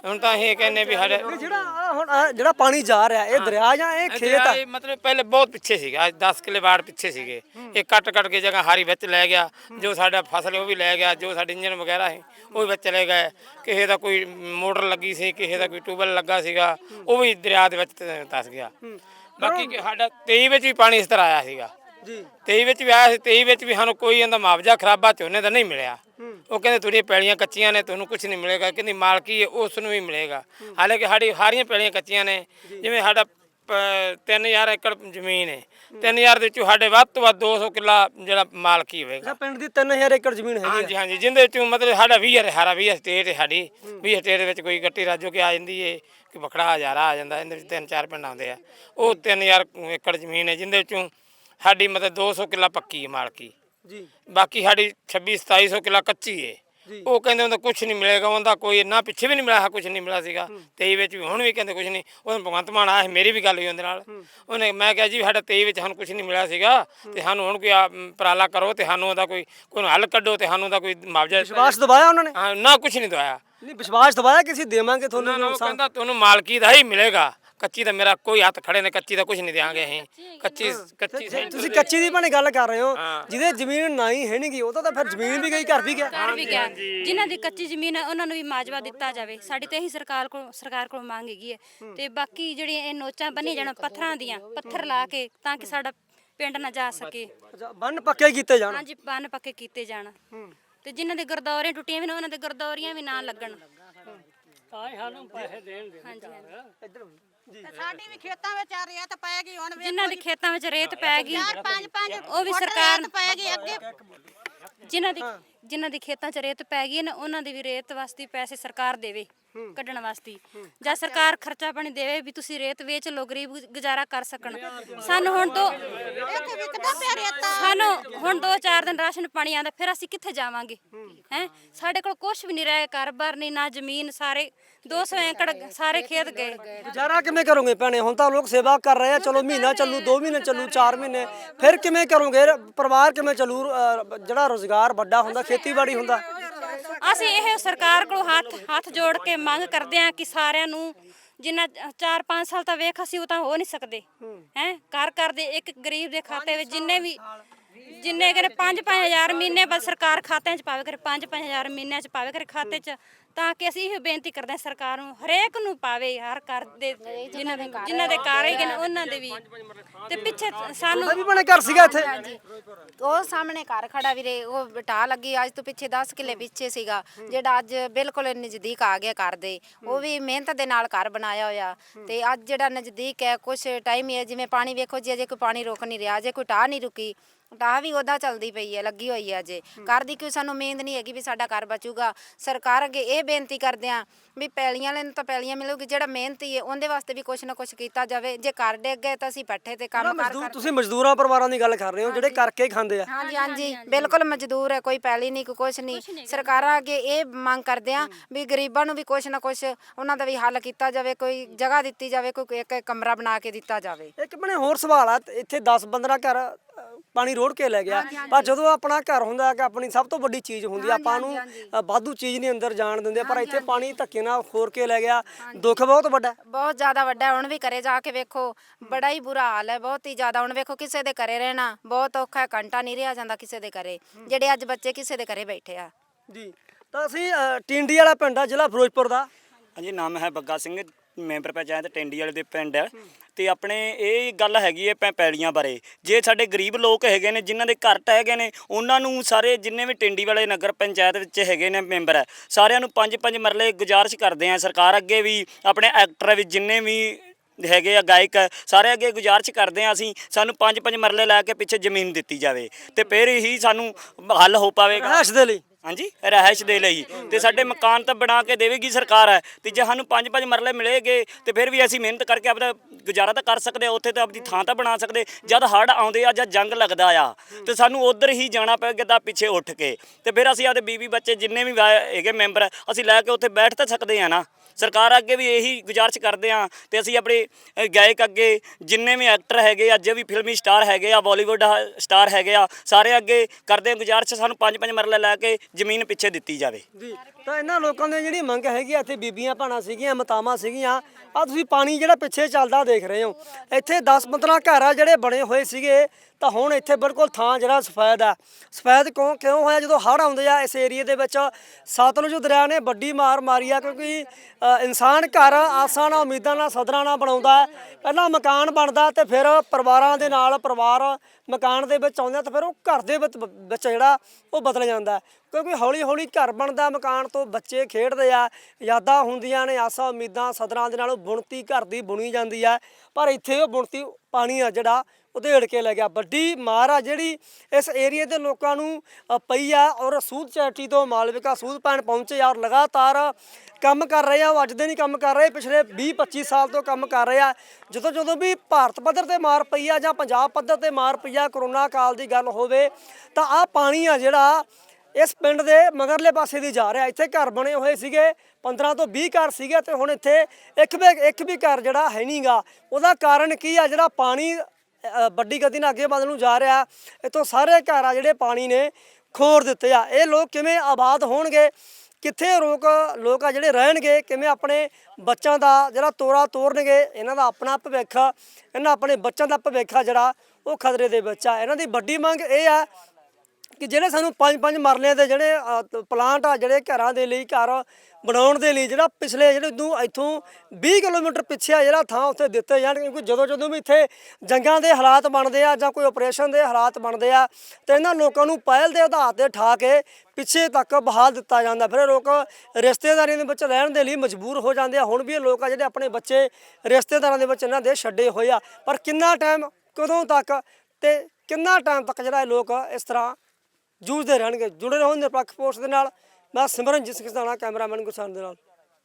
ਹੁਣ ਤਾਂ ਇਹ ਕਹਿੰਨੇ ਵੀ ਸਾਡੇ ਜਿਹੜਾ ਆਹ ਹੁਣ ਆਹ ਜਿਹੜਾ ਪਾਣੀ ਜਾ ਰਿਹਾ ਇਹ ਦਰਿਆ ਜਾਂ ਇਹ ਖੇਤ ਆ? ਇਹ ਮਤਲਬ ਪਹਿਲੇ ਬਹੁਤ ਪਿੱਛੇ ਸੀਗਾ ਅੱਜ 10 ਕਿਲੇ ਬਾੜ ਪਿੱਛੇ ਸੀਗੇ। ਇਹ ਕੱਟ ਕੱਟ ਕੇ ਜਗ੍ਹਾ ਹਾਰੀ ਵਿੱਚ ਲੈ ਗਿਆ ਜੋ ਸਾਡਾ ਫਸਲ ਉਹ ਵੀ ਲੈ ਗਿਆ ਜੋ ਸਾਡੇ ਇੰਜਨ ਵਗੈਰਾ ਸੀ ਉਹ ਵੀ ਵਿੱਚ ਚਲੇ ਗਏ। ਕਿਸੇ ਦਾ ਕੋਈ ਮੋਟਰ ਲੱਗੀ ਸੀ ਕਿਸੇ ਦਾ ਕੋਈ ਟੂਬਲ ਲੱਗਾ ਸੀਗਾ ਉਹ ਵੀ ਦਰਿਆ ਦੇ ਵਿੱਚ ਤ- ਧੱਸ ਗਿਆ। ਬਾਕੀ ਕਿ ਸਾਡਾ 23 ਵਿੱਚ ਵੀ ਪਾਣੀ ਇਸ ਤਰ੍ਹਾਂ ਆਇਆ ਸੀਗਾ। ਜੀ। 23 ਵਿੱਚ ਵੀ ਆਇਆ ਸੀ 23 ਵਿੱਚ ਵੀ ਸਾਨੂੰ ਕੋਈ ਇਹਦਾ ਮੁਆਵਜ਼ਾ ਖਰਾਬਾ ਝੋਨੇ ਦਾ ਨਹੀਂ ਮਿਲਿਆ। ਉਹ ਕਹਿੰਦੇ ਤੁਹਾਡੀਆਂ ਪੈਲੀਆਂ ਕੱਚੀਆਂ ਨੇ ਤੁਹਾਨੂੰ ਕੁਝ ਨਹੀਂ ਮਿਲੇਗਾ। ਕਹਿੰਦੀ ਮਾਲਕੀ ਹੈ ਉਸ ਨੂੰ ਵੀ ਮਿਲੇਗਾ। ਹਾਲਾਂਕਿ ਸਾਡੀ ਸਾਰੀਆਂ ਪੈਲੀਆਂ ਕੱਚੀਆਂ ਨੇ। ਜਿਵੇਂ ਸਾਡਾ 3000 ਏਕੜ ਜ਼ਮੀਨ ਹੈ। 3000 ਦੇ ਵਿੱਚੋਂ ਸਾਡੇ ਵੱਧ ਤੋਂ ਵੱਧ 200 ਕਿੱਲਾ ਜਿਹੜਾ ਮਾਲਕੀ ਹੋਵੇਗਾ। ਪਿੰਡ ਦੀ 3000 ਏਕੜ ਜ਼ਮੀਨ ਹੈਗੀ ਹਾਂਜੀ ਹਾਂਜੀ। ਜਿੰਦੇ ਵਿੱਚੋਂ ਮਤਲਬ ਸਾਡਾ 20 ਹੈ ਹਾਰਾ 20 ਸਟੇਟ ਹੈ ਸਾਡੀ। 20 ਸਟੇਟ ਵਿੱਚ ਕੋਈ ਗੱਟੀ ਰਾਜੋ ਕੇ ਆ ਜਾਂਦੀ ਹੈ ਕਿ ਬਖੜਾ ਹਜ਼ਾਰਾ ਆ ਜਾਂਦਾ। ਇਹਦੇ ਵਿੱਚ ਤਿੰਨ ਚਾਰ ਪਿੰਡ ਆਉਂਦੇ ਆ। ਉਹ 3000 ਏਕੜ ਜ਼ਮੀਨ ਹੈ ਜਿੰਦੇ ਵਿੱਚੋਂ ਸਾਡੀ ਮਤਲਬ 200 ਕਿੱਲਾ ਪੱਕੀ ਹੈ ਮਾਲਕੀ। ਜੀ। ਬਾਕੀ ਸਾਡੀ 26 2700 ਕਿੱਲਾ ਕੱਚੀ ਜੀ। ਉਹ ਕਹਿੰਦੇ ਹੁੰਦਾ ਕੁਝ ਨਹੀਂ ਮਿਲੇਗਾ ਉਹਦਾ ਕੋਈ ਨਾ ਪਿੱਛੇ ਵੀ ਨਹੀਂ ਮਿਲਿਆ ਕੁਝ ਨਹੀਂ ਮਿਲਿਆ ਸੀਗਾ। 23 ਵਿੱਚ ਵੀ ਹੁਣ ਵੀ ਕਹਿੰਦੇ ਕੁਝ ਨਹੀਂ। ਉਹ ਭਗਵੰਤ ਮਾਨ ਆਇਆ ਮੇਰੀ ਵੀ ਗੱਲ ਹੋਈ ਉਹਦੇ ਨਾਲ। ਉਹਨੇ ਮੈਂ ਕਿਹਾ ਜੀ ਸਾਡਾ 23 ਵਿੱਚ ਸਾਨੂੰ ਕੁਝ ਨਹੀਂ ਮਿਲਿਆ ਸੀਗਾ ਤੇ ਸਾਨੂੰ ਹੁਣ ਕੋਈ ਉਪਰਾਲਾ ਕਰੋ ਤੇ ਸਾਨੂੰ ਉਹਦਾ ਕੋਈ ਕੋਈ ਹੱਲ ਕੱਢੋ ਤੇ ਸਾਨੂੰ ਉਹਦਾ ਕੋਈ ਮੁਆਵਜ਼ਾ ਵਿਸ਼ਵਾਸ ਦਵਾਇਆ ਉਹਨਾਂ ਨੇ? ਹਾਂ ਨਾ ਕੁਝ ਨਹੀਂ ਦਵਾਇਆ। ਨਹੀਂ ਵਿਸ਼ਵਾਸ ਦਵਾਇਆ ਕਿ ਅਸੀਂ ਦੇਵਾਂਗੇ ਤੁਹਾਨੂੰ ਨਾ ਉਹ ਕਹਿੰਦਾ ਤੁਹਾਨੂੰ ਮਾਲਕੀ ਦਾ ਹੀ ਮਿਲੇਗਾ। ਕੱਚੀ ਦਾ ਮੇਰਾ ਕੋਈ ਹੱਥ ਖੜੇ ਨੇ ਕੱਚੀ ਦਾ ਕੁਝ ਨਹੀਂ ਦਿਆਂਗੇ ਅਸੀਂ। ਕੱਚੀ ਕੱਚੀ ਤੁਸੀਂ ਕੱਚੀ ਦੀ ਭਾਣੇ ਗੱਲ ਕਰ ਰਹੇ ਹੋ। ਜਿਹਦੇ ਜ਼ਮੀਨ ਨਾ ਹੀ ਨਹੀਂਗੀ ਉਹਦਾ ਤਾਂ ਫਿਰ ਜ਼ਮੀਨ ਵੀ ਗਈ ਘਰ ਵੀ ਗਿਆ। ਘਰ ਵੀ ਗਿਆ। ਜਿਨ੍ਹਾਂ ਦੀ ਕੱਚੀ ਜ਼ਮੀਨ ਹੈ ਉਹਨਾਂ ਨੂੰ ਵੀ ਮਾਜਵਾ ਦਿੱਤਾ ਜਾਵੇ। ਸਾਡੀ ਤੇ ਇਹੀ ਸਰਕਾਰ ਕੋਲ ਸਰਕਾਰ ਕੋਲ ਮੰਗ ਹੈਗੀ ਹੈ। ਤੇ ਬਾਕੀ ਜਿਹੜੀਆਂ ਇਹ ਨੋਚਾਂ ਬੰਨੀ ਜਾਣ ਪੱਥਰਾਂ ਦੀਆਂ ਪੱਥਰ ਲਾ ਕੇ ਤਾਂ ਕਿ ਸਾਡਾ ਪਿੰਡ ਨਾ ਜਾ ਸਕੇ। ਬੰਨ ਪੱਕੇ ਕੀਤੇ ਜਾਣ। ਹਾਂਜੀ ਬੰਨ ਪੱਕੇ ਕੀਤੇ ਜਾਣ। ਤੇ ਜਿਨ੍ਹਾਂ ਦੇ ਗਰਦੌਰੀਆਂ ਟੁੱਟੀਆਂ ਵੀ ਨੇ ਉਹਨਾਂ ਦੇ ਗਰਦੌਰੀਆਂ ਵੀ ਨਾ ਲੱਗਣ। ਤਾਂ ਹੀ ਸਾਨੂੰ ਪੈਸੇ ਦੇਣ ਦੇ ਹਾਂਜੀ ਸਾਡੀ ਵੀ ਖੇਤਾਂ ਵਿੱਚ ਆ ਰੇਤ ਪੈ ਗਈ ਹੁਣ ਜਿਨ੍ਹਾਂ ਦੇ ਖੇਤਾਂ ਵਿੱਚ ਰੇਤ ਪੈ ਗਈ ਪੰਜ ਪੰਜ ਉਹ ਵੀ ਸਰਕਾਰ ਰੇਤ ਪੈ ਗਈ ਅੱਗੇ ਜਿਨ੍ਹਾਂ ਦੀ ਜਿਨ੍ਹਾਂ ਦੀ ਖੇਤਾਂ 'ਚ ਰੇਤ ਪੈ ਗਈ ਨਾ ਉਹਨਾਂ ਦੀ ਵੀ ਰੇਤ ਵਾਸਤੇ ਪੈਸੇ ਸਰਕਾਰ ਦੇਵੇ ਕੱਢਣ ਵਾਸਤੇ। ਜਾਂ ਸਰਕਾਰ ਖਰਚਾ ਪਾਣੀ ਦੇਵੇ ਵੀ ਤੁਸੀਂ ਰੇਤ ਵੇਚ ਲੋ ਗਰੀਬ ਗੁਜ਼ਾਰਾ ਕਰ ਸਕਣ। ਸਾਨੂੰ ਹੁਣ ਦੋ ਇੱਥੇ ਵਿਕਦਾ ਪਿਆ ਰੇਤਾ? ਸਾਨੂੰ ਹੁਣ ਦੋ ਚਾਰ ਦਿਨ ਰਾਸ਼ਨ ਪਾਣੀ ਆਂਦਾ ਫਿਰ ਅਸੀਂ ਕਿੱਥੇ ਜਾਵਾਂਗੇ? ਹੈ। ਸਾਡੇ ਕੋਲ ਕੁਝ ਵੀ ਨਹੀਂ ਰਹਿ ਘਰ-ਬਾਰ ਨਹੀਂ ਨਾ ਜ਼ਮੀਨ ਸਾਰੇ 200 ਏਕੜ ਸਾਰੇ ਖੇਤ ਗਏ। ਗੁਜ਼ਾਰਾ ਕਿਵੇਂ ਕਰੋਗੇ ਭੈਣੇ? ਹੁਣ ਤਾਂ ਲੋਕ ਸੇਵਾ ਕਰ ਰਹੇ ਆ ਚਲੋ ਮਹੀਨਾ ਚੱਲੂ 2 ਮਹੀਨੇ ਚੱਲੂ 4 ਮਹੀਨੇ ਫਿਰ ਕਿਵੇਂ ਕਰੋਗੇ? ਪਰਿਵਾਰ ਕਿਵੇਂ ਚੱਲੂ? ਜਿਹੜਾ ਰੋਜ਼ਗਾਰ ਵੱਡਾ ਹੁੰਦਾ ਖੇਤੀਬਾੜੀ ਹੁੰਦਾ। ਅਸੀਂ ਇਹ ਸਰਕਾਰ ਕੋਲ ਹੱਥ ਹੱਥ ਜੋੜ ਕੇ ਮੰਗ ਕਰਦੇ ਹਾਂ ਕਿ ਸਾਰਿਆਂ ਨੂੰ ਜਿੰਨਾ 4-5 ਸਾਲ ਤਾਂ ਵੇਖ ਅਸੀਂ ਉਹ ਤਾਂ ਹੋ ਨਹੀਂ ਸਕਦੇ। ਹੈ। ਘਰ ਘਰ ਦੇ ਇੱਕ ਗਰੀਬ ਦੇ ਖਾਤੇ ਵਿੱਚ ਜਿੰਨੇ ਵੀ ਜਿੰਨੇ ਕਰੇ 5-5000 ਮਹੀਨੇ ਬਾਅਦ ਸਰਕਾਰ ਖਾਤਿਆਂ 'ਚ ਪਾਵੇ ਕਰੇ 5-5000 ਮਹੀਨਿਆਂ 'ਚ ਪਾਵੇ ਕਰੇ ਖਾਤੇ 'ਚ। ਤਾਂ ਕਿ ਅਸੀਂ ਇਹ ਬੇਨਤੀ ਕਰਦੇ ਹਾਂ ਸਰਕਾਰ ਨੂੰ ਹਰੇਕ ਨੂੰ ਪਾਵੇ ਹਰ ਘਰ ਦੇ ਜਿਨ੍ਹਾਂ ਦੇ ਜਿਨ੍ਹਾਂ ਦੇ ਘਰ ਹੈਗੇ ਨੇ ਉਹਨਾਂ ਦੇ ਵੀ। ਤੇ ਪਿੱਛੇ ਸਾਨੂੰ ਵੀ ਬਣੇ ਘਰ ਸੀਗਾ ਇੱਥੇ? ਉਹ ਸਾਹਮਣੇ ਘਰ ਖੜਾ ਵੀਰੇ ਉਹ ਬਟਾ ਲੱਗੀ ਅੱਜ ਤੋਂ ਪਿੱਛੇ 10 ਕਿੱਲੇ ਪਿੱਛੇ ਸੀਗਾ ਜਿਹੜਾ ਅੱਜ ਬਿਲਕੁਲ ਨਜ਼ਦੀਕ ਆ ਗਿਆ ਘਰ ਦੇ। ਉਹ ਵੀ ਮਿਹਨਤ ਦੇ ਨਾਲ ਘਰ ਬਣਾਇਆ ਹੋਇਆ। ਤੇ ਅੱਜ ਜਿਹੜਾ ਨਜ਼ਦੀਕ ਹੈ ਕੁਛ ਟਾਈਮ ਹੀ ਹੈ ਜਿਵੇਂ ਪਾਣੀ ਵੇਖੋ ਜੀ ਅਜੇ ਕੋਈ ਪਾਣੀ ਰੁਕ ਨਹੀਂ ਰਿਹਾ ਅਜੇ ਕੋਈ ਟਾਹ ਨਹੀਂ ਰੁਕੀ। ਟਾਹ ਵੀ ਉਹਦਾ ਚੱਲਦੀ ਪਈ ਹੈ ਲੱਗੀ ਹੋਈ ਹੈ ਅਜੇ। ਘਰ ਦੀ ਕੋਈ ਸਾਨੂੰ ਉਮੀਦ ਨਹੀਂ ਹੈਗੀ ਵੀ ਸਾਡਾ ਘਰ ਬਚੂਗਾ। ਸਰਕਾਰ ਅੱਗੇ ਇਹ ਬੇਨਤੀ ਕਰਦੇ ਆ ਵੀ ਪੈਲੀਆਂ ਵਾਲੇ ਨੂੰ ਤਾਂ ਪੈਲੀਆਂ ਮਿਲੂਗੀ ਜਿਹੜਾ ਮਿਹਨਤੀ ਹੈ ਉਹਦੇ ਵਾਸਤੇ ਵੀ ਕੁਛ ਨਾ ਕੁਛ ਕੀਤਾ ਜਾਵੇ। ਜੇ ਘਰ ਡਿੱਗ ਗਏ ਤਾਂ ਅਸੀਂ ਪੱਠੇ ਤੇ ਕੰਮ ਕਰ ਮਜ਼ਦੂਰ ਤੁਸੀਂ ਮਜ਼ਦੂਰਾਂ ਪਰਿਵਾਰਾਂ ਦੀ ਗੱਲ ਕਰ ਰਹੇ ਹੋ ਜਿਹੜੇ ਕਰਕੇ ਖਾਂਦੇ ਆ। ਹਾਂਜੀ ਹਾਂਜੀ ਬਿਲਕੁਲ ਮਜ਼ਦੂਰ ਹੈ ਕੋਈ ਪੈਲੀ ਨਹੀਂ ਕੋਈ ਕੁਛ ਨਹੀਂ। ਸਰਕਾਰਾਂ ਅੱਗੇ ਇਹ ਮੰਗ ਕਰਦੇ ਆ ਵੀ ਗਰੀਬਾਂ ਨੂੰ ਵੀ ਕੁਛ ਨਾ ਕੁਛ ਉਹਨਾਂ ਦਾ ਵੀ ਹੱਲ ਕੀਤਾ ਜਾਵੇ ਕੋਈ ਜਗ੍ਹਾ ਦਿੱਤੀ ਜਾਵੇ ਕੋਈ ਇੱਕ ਕਮਰਾ ਬਣਾ ਕੇ ਦਿੱਤਾ ਜਾਵੇ। ਇੱਕ ਬਣੇ ਹੋਰ ਸਵਾਲ ਆ ਇੱਥੇ 10 15 ਘਰ ਪਾਣੀ ਰੋੜ ਕੇ ਲੈ ਗਿਆ। ਪਰ ਜਦੋਂ ਆਪਣਾ ਘਰ ਹੁੰਦਾ ਕਿ ਆਪਣੀ ਸਭ ਤੋਂ ਵੱਡੀ ਚੀਜ਼ ਹੁੰਦੀ ਆ ਆਪਾਂ ਨੂੰ ਵਾਧੂ ਚੀਜ਼ ਨਹੀਂ ਅੰਦਰ ਜਾਣ ਦਿੰਦੇ ਪਰ ਇੱਥੇ ਪਾਣੀ ਧੱਕੇ ਨਾਲ ਖੋਰ ਕੇ ਲੈ ਗਿਆ। ਦੁੱਖ ਬਹੁਤ ਵੱਡਾ। ਬਹੁਤ ਜ਼ਿਆਦਾ ਵੱਡਾ ਹੁਣ ਵੀ ਘਰੇ ਜਾ ਕੇ ਵੇਖੋ ਬੜਾ ਹੀ ਬੁਰਾ ਹਾਲ ਹੈ। ਬਹੁਤ ਹੀ ਜ਼ਿਆਦਾ। ਹੁਣ ਵੇਖੋ ਕਿਸੇ ਦੇ ਘਰੇ ਰਹਿਣਾ ਬਹੁਤ ਔਖਾ ਹੈ। ਘੰਟਾ ਨਹੀਂ ਰਿਹਾ ਜਾਂਦਾ ਕਿਸੇ ਦੇ ਘਰੇ ਜਿਹੜੇ ਅੱਜ ਬੱਚੇ ਕਿਸੇ ਦੇ ਘਰੇ ਬੈਠੇ ਆ। ਜੀ। ਤਾਂ ਅਸੀਂ ਟਿੰਡੀ ਵਾਲਾ ਪਿੰਡ ਆ ਜ਼ਿਲ੍ਹਾ ਫਿਰੋਜ਼ਪੁਰ ਦਾ। ਹਾਂਜੀ ਨਾਮ ਹੈ ਬੱਗਾ ਸਿੰਘ। ਮੈਂਬਰ ਪੰਚਾਇਤ ਟੈਂਡੀ ਵਾਲੇ ਦੇ ਪਿੰਡ ਹੈ ਤੇ ਆਪਣੇ ਇਹ ਗੱਲ ਹੈਗੀ ਹੈ ਪੈ, ਪੈਲੀਆਂ ਬਾਰੇ। ਜੇ ਸਾਡੇ ਗਰੀਬ ਲੋਕ ਹੈਗੇ ਨੇ, ਜਿਨ੍ਹਾਂ ਦੇ ਘਰ ਟਹਿ ਗਏ ਨੇ, ਉਹਨਾਂ ਨੂੰ ਸਾਰੇ ਜਿੰਨੇ ਵੀ ਟੈਂਡੀ ਵਾਲੇ ਨਗਰ ਪੰਚਾਇਤ ਵਿੱਚ ਹੈਗੇ ਨੇ ਮੈਂਬਰ ਹੈ ਸਾਰਿਆਂ ਨੂੰ ਪੰਜ ਪੰਜ ਮਰਲੇ ਗੁਜ਼ਾਰਿਸ਼ ਕਰਦੇ ਆ ਸਰਕਾਰ ਅੱਗੇ ਵੀ, ਆਪਣੇ ਐਕਟਰ ਵੀ ਜਿੰਨੇ ਵੀ ਹੈਗੇ ਆ ਗਾਇਕ, ਸਾਰੇ ਅੱਗੇ ਗੁਜ਼ਾਰਿਸ਼ ਕਰਦੇ ਆ ਅਸੀਂ, ਸਾਨੂੰ ਪੰਜ ਪੰਜ ਮਰਲੇ ਲੈ ਕੇ ਪਿੱਛੇ ਜ਼ਮੀਨ ਦਿੱਤੀ ਜਾਵੇ। ਤੇ ਫਿਰ ਹੀ ਸਾਨੂੰ ਹੱਲ ਹੋ ਪਾਵੇਗਾ। ਇਸ ਦੇ ਲਈ। ਹਾਂਜੀ ਰਹਿائش ਦੇ ਲਈ। ਤੇ ਸਾਡੇ ਮਕਾਨ ਤਾਂ ਬਣਾ ਕੇ ਦੇਵੇਗੀ ਸਰਕਾਰ ਹੈ। ਤੇ ਜੇ ਸਾਨੂੰ ਪੰਜ ਪੰਜ ਮਰਲੇ ਮਿਲੇਗੇ, ਤੇ ਫਿਰ ਵੀ ਅਸੀਂ ਮਿਹਨਤ ਕਰਕੇ ਆਪਣਾ ਗੁਜ਼ਾਰਾ ਤਾਂ ਕਰ ਸਕਦੇ ਆ ਉੱਥੇ ਤਾਂ ਆਪਦੀ ਥਾਂ ਤਾਂ ਬਣਾ ਸਕਦੇ। ਜਦ ਹੜ ਆਉਂਦੇ ਆ ਜਾਂ ਜੰਗ ਲੱਗਦਾ ਆ, ਤੇ ਸਾਨੂੰ ਉਧਰ ਹੀ ਜਾਣਾ ਪੈਗਾ ਪਿੱਛੇ ਉੱਠ ਕੇ। ਤੇ ਫਿਰ ਅਸੀਂ ਆਪਦੇ ਬੀਬੀ ਬੱਚੇ ਜਿੰਨੇ ਵੀ ਹੈਗੇ ਮੈਂਬਰ ਅਸੀਂ ਲੈ ਕੇ ਉੱਥੇ ਬੈਠ ਤਾਂ ਸਕਦੇ ਆ ਨਾ। ਸਰਕਾਰ ਅੱਗੇ ਵੀ ਇਹੀ ਗੁਜ਼ਾਰਿਸ਼ ਕਰਦੇ ਆ ਤੇ ਅਸੀਂ ਆਪਣੇ ਗਾਇਕ ਅੱਗੇ ਜਿੰਨੇ ਵੀ ਐਕਟਰ ਹੈਗੇ ਆ ਜੇ ਵੀ ਫਿਲਮੀ ਸਟਾਰ ਹੈਗੇ ਆ ਬਾਲੀਵੁੱਡ ਸਟਾਰ ਹੈਗੇ ਆ, ਸਾਰੇ ਅੱਗੇ ਕਰਦੇ ਗੁਜ਼ਾਰਿਸ਼, ਸਾਨੂੰ ਪੰਜ ਪੰਜ ਮਰਲੇ ਲੈ ਕੇ ਜ਼ਮੀਨ ਪਿੱਛੇ ਦਿੱਤੀ ਜਾਵੇ। ਤਾਂ ਇਹਨਾਂ ਲੋਕਾਂ ਦੀ ਜਿਹੜੀ ਮੰਗ ਹੈਗੀ ਆ ਇੱਥੇ ਬੀਬੀਆਂ ਭਾਣਾ ਸੀਗੀਆਂ ਮਤਾਵਾਂ ਸੀਗੀਆਂ ਆ ਤੁਸੀਂ ਪਾਣੀ ਜਿਹੜਾ ਪਿੱਛੇ ਚੱਲਦਾ ਦੇਖ ਰਹੇ ਹੋ। ਇੱਥੇ 10 15 ਘਰ ਆ ਜਿਹੜੇ ਬਣੇ ਹੋਏ ਸੀਗੇ ਤਾਂ ਹੁਣ ਇੱਥੇ ਬਿਲਕੁਲ ਥਾਂ ਜਿਹੜਾ ਸਫੈਦ ਆ। ਸਫੈਦ ਕਿਉਂ ਕਿਉਂ ਹੋਇਆ? ਜਦੋਂ ਹੜ੍ਹ ਆਉਂਦੇ ਆ ਇਸ ਏਰੀਏ ਦੇ ਵਿੱਚ ਸਤਲੁਜ ਦਰਿਆ ਨੇ ਵੱਡੀ ਮਾਰ ਮਾਰੀ ਆ ਕਿਉਂਕਿ ਅ, ਇਨਸਾਨ ਘਰ ਆਸਾਂ ਨਾਲ ਉਮੀਦਾਂ ਨਾਲ ਸਦਰਾਂ ਨਾਲ ਬਣਾਉਂਦਾ ਹੈ। ਪਹਿਲਾਂ ਮਕਾਨ ਬਣਦਾ ਤੇ ਫਿਰ ਪਰਿਵਾਰਾਂ ਦੇ ਨਾਲ ਪਰਿਵਾਰ ਮਕਾਨ ਦੇ ਵਿੱਚ ਆਉਂਦੇ ਆ ਤੇ ਫਿਰ ਉਹ ਘਰ ਦੇ ਵਿੱਚ ਵਿੱਚ ਜਿਹੜਾ ਉਹ ਬਦਲ ਜਾਂਦਾ ਕਿਉਂਕਿ ਹੌਲੀ ਹੌਲੀ ਘਰ ਬਣਦਾ, ਮਕਾਨ ਤੋਂ ਬੱਚੇ ਖੇਡਦੇ ਆ, ਯਾਦਾਂ ਹੁੰਦੀਆਂ ਨੇ, ਆਸਾਂ, ਉਮੀਦਾਂ, ਸਦਰਾਂ ਦੇ ਨਾਲ ਉਹ ਬੁਣਤੀ ਘਰ ਦੀ ਬੁਣੀ ਜਾਂਦੀ ਆ। ਪਰ ਇੱਥੇ ਉਹ ਬੁਣਤੀ ਪਾਣੀ ਆ ਜਿਹੜਾ ਉਧੇੜ ਕੇ ਲੈ ਗਿਆ। ਵੱਡੀ ਮਾਰ ਆ ਜਿਹੜੀ ਇਸ ਏਰੀਏ ਦੇ ਲੋਕਾਂ ਨੂੰ ਅ, ਪਈ ਆ ਔਰ ਸੂਦ ਚੈਟੀ ਤੋਂ ਮਾਲਵਿਕਾ ਸੂਦ ਪੈਣ ਪਹੁੰਚੇ ਆ ਔਰ ਲਗਾਤਾਰ ਕੰਮ ਕਰ ਰਹੇ ਆ। ਉਹ ਅੱਜ ਦੇ ਨਹੀਂ ਕੰਮ ਕਰ ਰਹੇ ਪਿਛਲੇ 20 25 ਸਾਲ ਤੋਂ ਕੰਮ ਕਰ ਰਹੇ ਆ। ਜਦੋਂ ਜਦੋਂ ਵੀ ਭਾਰਤ ਪੱਧਰ ਤੇ ਮਾਰ ਪਈ ਆ ਜਾਂ ਪੰਜਾਬ ਪੱਧਰ ਤੇ ਮਾਰ ਪਈ ਆ ਕਰੋਨਾ ਕਾਲ ਦੀ ਗੱਲ ਹੋਵੇ ਤਾਂ ਆ ਪਾਣੀ ਆ ਜਿਹੜਾ ਇਸ ਪਿੰਡ ਦੇ ਮਗਰਲੇ ਪਾਸੇ ਦੀ ਜਾ ਰਿਹਾ। ਇੱਥੇ ਘਰ ਬਣੇ ਹੋਏ ਸੀਗੇ 15 ਤੋਂ 20 ਘਰ ਸੀਗੇ ਤੇ ਹੁਣ ਇੱਥੇ ਇੱਕ ਵੀ ਇੱਕ ਵੀ ਘਰ ਜਿਹੜਾ ਹੈ ਨਹੀਂਗਾ ਉਹਦਾ ਕਾਰਨ ਕੀ ਆ? ਜਿਹੜਾ ਪਾਣੀ ਅ, ਵੱਡੀ ਗਤੀ ਨਾਲ ਅੱਗੇ ਵੱਧ ਨੂੰ ਜਾ ਰਿਹਾ। ਇੱਥੋਂ ਸਾਰੇ ਘਰ ਆ ਜਿਹੜੇ ਪਾਣੀ ਨੇ ਖੋਰ ਦਿੱਤੇ ਆ। ਇਹ ਲੋਕ ਕਿਵੇਂ ਆਬਾਦ ਹੋਣਗੇ? ਕਿੱਥੇ ਲੋਕ ਲੋਕ ਆ ਜਿਹੜੇ ਰਹਿਣਗੇ? ਕਿਵੇਂ ਆਪਣੇ ਬੱਚਿਆਂ ਦਾ ਜਿਹੜਾ ਤੋਰਾ ਤੋਰਨਗੇ? ਇਹਨਾਂ ਦਾ ਆਪਣਾ ਭਵਿੱਖ ਇਹਨਾਂ ਆਪਣੇ ਬੱਚਿਆਂ ਦਾ ਭਵਿੱਖ ਆ ਜਿਹੜਾ ਉਹ ਖਤਰੇ ਦੇ ਵਿੱਚ ਆ। ਇਹਨਾਂ ਦੀ ਵੱਡੀ ਮੰਗ ਇਹ ਆ ਕਿ ਜਿਹੜੇ ਸਾਨੂੰ ਪੰਜ ਪੰਜ ਮਰਲੇ ਦੇ ਜਿਹੜੇ ਪਲਾਂਟ ਆ, ਜਿਹੜੇ ਘਰਾਂ ਦੇ ਲਈ, ਘਰ ਬਣਾਉਣ ਦੇ ਲਈ, ਜਿਹੜਾ ਪਿਛਲੇ ਜਿਹੜੇ ਨੂੰ ਇੱਥੋਂ 20 ਕਿਲੋਮੀਟਰ ਪਿੱਛੇ ਆ ਜਿਹੜਾ ਥਾਂ ਉੱਥੇ ਦਿੱਤੇ ਜਾਣ ਕਿਉਂਕਿ ਜਦੋਂ ਜਦੋਂ ਵੀ ਇੱਥੇ ਜੰਗਾਂ ਦੇ ਹਾਲਾਤ ਬਣਦੇ ਆ ਜਾਂ ਕੋਈ ਆਪਰੇਸ਼ਨ ਦੇ ਹਾਲਾਤ ਬਣਦੇ ਆ, ਤੇ ਇਹਨਾਂ ਲੋਕਾਂ ਨੂੰ ਪਹਿਲ ਦੇ ਆਧਾਰ ਤੇ ਠਾ ਕੇ ਪਿੱਛੇ ਤੱਕ ਬਹਾਲ ਦਿੱਤਾ ਜਾਂਦਾ। ਫਿਰ ਇਹ ਲੋਕ ਰਿਸ਼ਤੇਦਾਰੀਆਂ ਦੇ ਵਿੱਚ ਰਹਿਣ ਦੇ ਲਈ ਮਜਬੂਰ ਹੋ ਜਾਂਦੇ ਆ। ਹੁਣ ਵੀ ਇਹ ਲੋਕ ਆ ਜਿਹੜੇ ਆਪਣੇ ਬੱਚੇ ਰਿਸ਼ਤੇਦਾਰਾਂ ਦੇ ਵਿੱਚ ਇਹਨਾਂ ਦੇ ਛੱਡੇ ਹੋਏ ਆ। ਪਰ ਕਿੰਨਾ ਟਾਈਮ ਕਦੋਂ ਤੱਕ ਤੇ ਕਿੰਨਾ ਟਾਈਮ ਤੱਕ ਜਿਹੜਾ ਇਹ ਲੋਕ ਇਸ ਤਰ੍ਹਾਂ ਜੂਝਦੇ ਰਹਿਣਗੇ, ਜੁੜੇ ਰਹੋ ਨਿਰਪੱਖ ਪੋਸਟ ਦੇ ਨਾਲ। ਮੈਂ ਸਿਮਰਨਜੀਤ ਸਿੰਘ ਸਦਾਣਾ, ਕੈਮਰਾਮੈਨ ਗੁਰਸਾਨ ਦੇ ਨਾਲ।